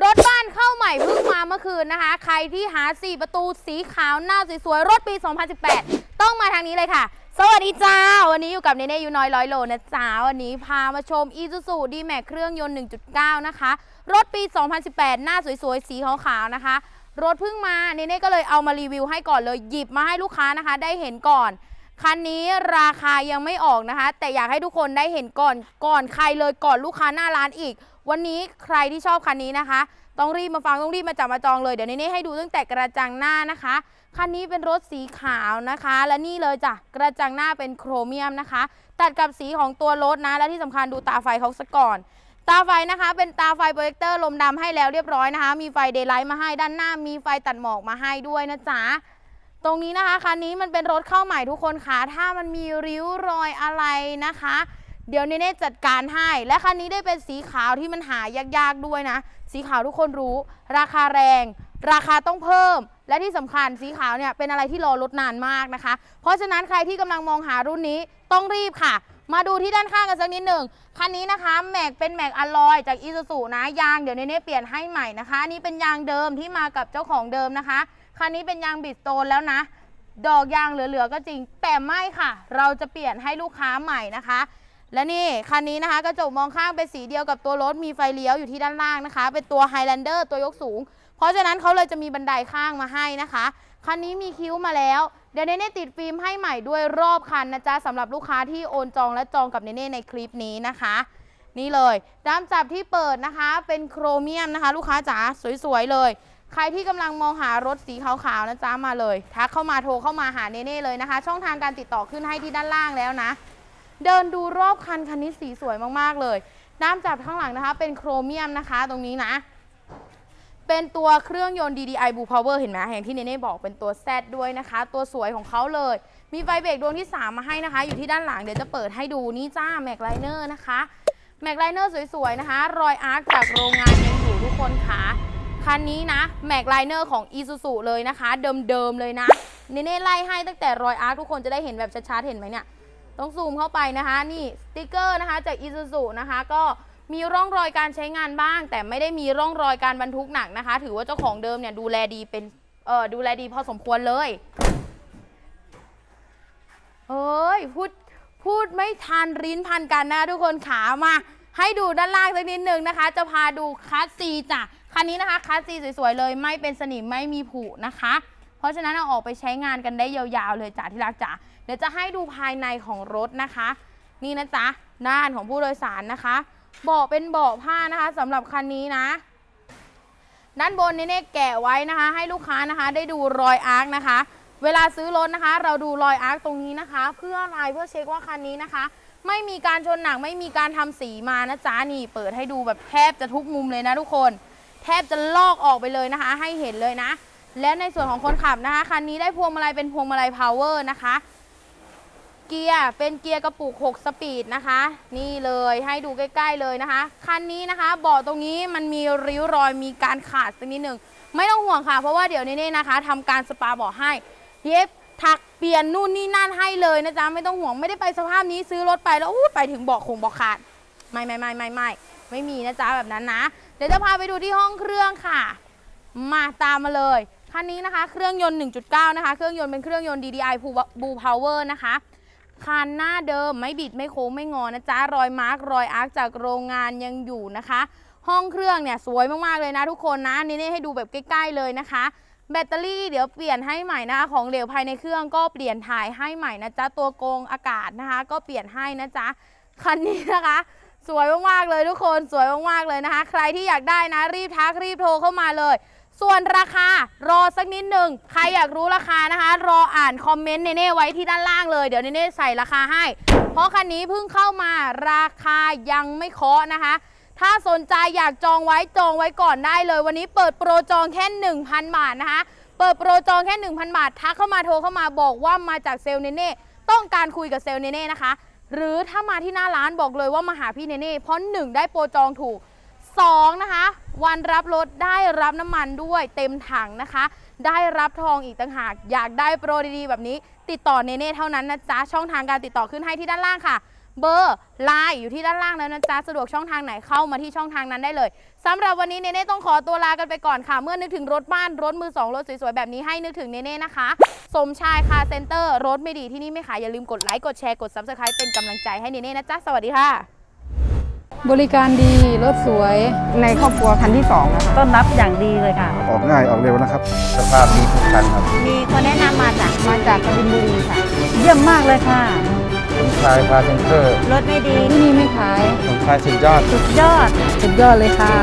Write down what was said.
รถบ้านเข้าใหม่เพิ่งมาเมื่อคืนนะคะ ใครที่หา 4 ประตูสีขาวหน้าสวยๆ รถปี 2018 ต้องมาทางนี้เลยค่ะ สวัสดีจ้า วันนี้อยู่กับเนเน่ยูน้อยร้อยโลนะจ้า วันนี้พามาชม Isuzu D-Max เครื่องยนต์ 1.9 นะคะ รถปี 2018 หน้าสวยๆ สีขาวๆนะคะ รถเพิ่งมาเนเน่ก็เลยเอามารีวิวให้ก่อนเลยหยิบมาให้ลูกค้านะคะ ได้เห็นก่อน คันนี้ราคายังไม่ออกนะคะ แต่อยากให้ทุกคนได้เห็นก่อนก่อนใครเลยก่อนลูกค้าหน้าร้านอีก วันนี้ใครที่ชอบคันนี้นะคะ ต้องรีบมาฟังต้องรีบมาจับมาจองเลยเดี๋ยวนี้ให้ดูตั้งแต่กระจังหน้านะคะคันนี้เป็นรถสีขาวนะคะ และนี่เลยจ้ะกระจังหน้าเป็นโครเมียมนะคะ ตัดกับสีของตัวรถนะ และที่สำคัญดูตาไฟเขาซะก่อนตาไฟนะคะ เป็นตาไฟโปรเจคเตอร์ลมดำให้แล้วเรียบร้อยนะคะ มีไฟเดย์ไลท์มาให้ด้านหน้า มีไฟตัดหมอกมาให้ด้วยนะจ๊ะ ตรงนี้นะคะคันนี้มันเป็นรถเข้าใหม่ทุกคนคะถ้ามันมีริ้วรอยอะไรนะคะ เดี๋ยวเนเน่จัดการให้ และคันนี้ได้เป็นสีขาวที่มันหายากๆด้วยนะ สีขาวทุกคนรู้ ราคาแรง ราคาต้องเพิ่ม และที่สำคัญสีขาวเนี่ยเป็นอะไรที่รอรถนานมากนะคะ เพราะฉะนั้นใครที่กำลังมองหารุ่นนี้ต้องรีบค่ะ มาดูที่ด้านข้างกันสักนิดหนึ่งคันนี้นะคะแม็กเป็นแม็กอลลอยจากอีซูซูนะยางเดี๋ยวเนเน่เปลี่ยนให้ใหม่นะคะอันนี้เป็นยางเดิมที่มากับเจ้าของเดิมนะคะ คันนี้เป็นยางบิดสโตนแล้วนะ ดอกยางเหลือๆก็จริง แต่ไม่ค่ะ เราจะเปลี่ยนให้ลูกค้าใหม่นะคะ และนี่คันนี้นะคะกระจกมองข้างเป็นสีเดียวกับตัวรถมีไฟเลี้ยวอยู่ที่ด้านล่างนะคะ เป็นตัว Highlander ตัวยกสูง เพราะฉะนั้นเขาเลยจะมีบันไดข้างมาให้นะคะคันนี้มีคิ้วมาแล้ว เดี๋ยวเนเน่ติดฟิล์มให้ใหม่ด้วยรอบคันนะจ๊ะสำหรับลูกค้าที่โอนจองและจองกับเนเน่ในคลิปนี้นะคะ นี่เลยด้ามจับที่เปิดนะคะ เป็นโครเมียมนะคะ ลูกค้าจ๋าสวยๆเลย ใครที่กำลังมองหารถสีขาวๆนะจ๊ะมาเลยทักเข้ามาโทรเข้ามาหาเนเน่เลยนะคะ ช่องทางการติดต่อขึ้นให้ที่ด้านล่างแล้วนะ เดินดูรอบคันคันนี้สีสวยมากๆเลยด้ามจับข้างหลังนะคะ เป็นโครเมียมนะคะตรงนี้นะ เป็นตัวเครื่องยนต์ DDI Blue Power เห็นไหมอย่างที่เนเน่บอกเป็นตัว Z ด้วยนะคะ ตัวสวยของเขาเลย มีไฟเบรกดวงที่ 3 มาให้นะคะ อยู่ที่ด้านหลังเดี๋ยวจะเปิดให้ดูนี่จ้าแม็กไลเนอร์นะคะแม็กไลเนอร์สวยๆนะคะ รอยอาร์คจากโรงงานยังอยู่ทุกคนค่ะ คันนี้นะแม็กไลเนอร์ของ Isuzu เลยนะคะ เดิมๆเลยนะเนเน่ไล่ให้ตั้งแต่รอยอาร์ทุกคนจะได้เห็นแบบชัดๆเห็นไหมเนี่ยต้องซูมเข้าไปนะคะ นี่สติกเกอร์นะคะจาก Isuzu นะคะ ก็มีร่องรอยการใช้งานบ้าง แต่ไม่ได้มีร่องรอยการบรรทุกหนักนะคะ ถือว่าเจ้าของเดิมเนี่ยดูแลดีเป็นเออดูแลดีพอสมควรเลยเฮ้ยพูดพูดไม่ทันริ้นพันกันนะทุกคนขามา ให้ดูด้านล่างสักนิดนึงนะคะ จะพาดูคัสซีจ้ะ คันนี้นะคะคัสซีสวยๆเลยไม่เป็นสนิมไม่มีผุนะคะ เพราะฉะนั้นเอาออกไปใช้งานกันได้ยาวๆเลยจ้ะที่รักจ๋าเดี๋ยวจะให้ดูภายในของรถนะคะ นี่นะจ๊ะด้านของผู้โดยสารนะคะเบาะเป็นเบาะผ้านะคะสำหรับคันนี้นะ ด้านบนนี่เนี่ยแกะไว้นะคะ ให้ลูกค้านะคะ ได้ดูรอยอาร์คนะคะ เวลาซื้อรถนะคะ เราดูรอยอาร์คตรงนี้นะคะ เพื่ออะไรเพื่อเช็คว่าคันนี้นะคะไม่มีการชนหนักไม่มีการทำสีมานะจ๊ะนี่เปิดให้ดูแบบแทบจะทุกมุมเลยนะทุกคน แทบจะลอกออกไปเลยนะคะ ให้เห็นเลยนะ และในส่วนของคนขับนะคะคันนี้ได้พวงมาลัยเป็นพวงมาลัยพาวเวอร์นะคะ เกียร์เป็นเกียร์กระปุก 6 สปีดนะคะ นี่เลยให้ดูใกล้ ๆ เลยนะคะคันนี้นะคะเบาะตรงนี้มันมีริ้วรอยมีการขาดสักนิดหนึ่งไม่ต้องห่วงค่ะ เพราะว่าเดี๋ยวนี้นะคะทำการสปาเบาะให้เย็บถักเปลี่ยนนู่นนี่นั่นให้เลยนะจ๊ะไม่ต้องห่วงไม่ได้ไปสภาพนี้ซื้อรถไปแล้วอู้ไปถึงเบาะคงเบาะขาด ไม่ไม่ไม่ไม่ไม่ไม่มีนะจ๊ะแบบนั้นนะ ดี๋ยวจะพาไปดูที่ห้องเครื่องค่ะ มาตามมาเลย คันนี้นะคะเครื่องยนต์ 1.9 นะคะ เครื่องยนต์เป็นเครื่องยนต์ DDI Blue Power นะคะคันหน้าเดิมไม่บิดไม่โค้งไม่งอนะจ๊ะรอยมาร์กรอยอาร์คจากโรงงานยังอยู่นะคะ ห้องเครื่องเนี่ยสวยมากๆเลยนะทุกคนนะนี่ให้ดูแบบใกล้ๆเลยนะคะ แบตเตอรี่เดี๋ยวเปลี่ยนให้ใหม่นะคะของเหลวภายในเครื่องก็เปลี่ยนถ่ายให้ใหม่นะจ๊ะตัวโกงอากาศนะคะ ก็เปลี่ยนให้นะจ๊ะคันนี้นะคะ สวยมากๆเลยทุกคนสวยมากๆเลยนะคะ ใครที่อยากได้นะรีบทักรีบโทรเข้ามาเลย ส่วนราคารอสักนิดหนึ่งใครอยากรู้ราคานะคะ รออ่านคอมเมนต์เนเน่ไว้ที่ด้านล่างเลยเดี๋ยวเนเน่ใส่ราคาให้ เพราะคันนี้เพิ่งเข้ามาราคายังไม่เคาะนะคะ ถ้าสนใจอยากจองไว้จองไว้ก่อนได้เลย วันนี้เปิดโปรจองแค่ 1,000 บาทนะคะ เปิดโปรจองแค่ 1,000 บาททักเข้ามาโทรเข้ามาบอกว่ามาจากเซลเนเน่ต้องการคุยกับเซลเนเน่นะคะ หรือถ้ามาที่หน้าร้านบอกเลยว่ามาหาพี่เนเน่เพราะหนึ่งได้โปรจองถูก2นะคะ วันรับรถได้รับน้ำมันด้วยเต็มถังนะคะ ได้รับทองอีกต่างหาก อยากได้โปรดีๆ แบบนี้ ติดต่อเนเน่เท่านั้นนะจ๊ะ ช่องทางการติดต่อขึ้นให้ที่ด้านล่างค่ะ เบอร์ไลน์อยู่ที่ด้านล่างแล้วนะจ๊ะ สะดวกช่องทางไหนเข้ามาที่ช่องทางนั้นได้เลยสำหรับวันนี้เนเน่ต้องขอตัวลากันไปก่อนค่ะ เมื่อนึกถึงรถบ้านรถมือสองรถสวยๆแบบนี้ให้นึกถึงเนเน่นะคะ สมชายคาร์เซ็นเตอร์รถไม่ดีที่นี่ไม่ขายอย่าลืมกดไลค์กดแชร์กด subscribe เป็นกำลังใจให้เนเน่นะจ๊ะ สวัสดีค่ะ บริการดี รถสวย ในครอบครัวคันที่สองนะคะต้อนรับอย่างดีเลยค่ะ ออกง่ายออกเร็วนะครับ สภาพดีทุกคันครับมีคนแนะนำมาจากมาจากกบินบุรีค่ะ เยี่ยมมากเลยค่ะ สมชายคาร์เซ็นเตอร์รถไม่ดีที่นี่ไม่ขายสมชายสุดยอด สุดยอด สุดยอดเลยค่ะ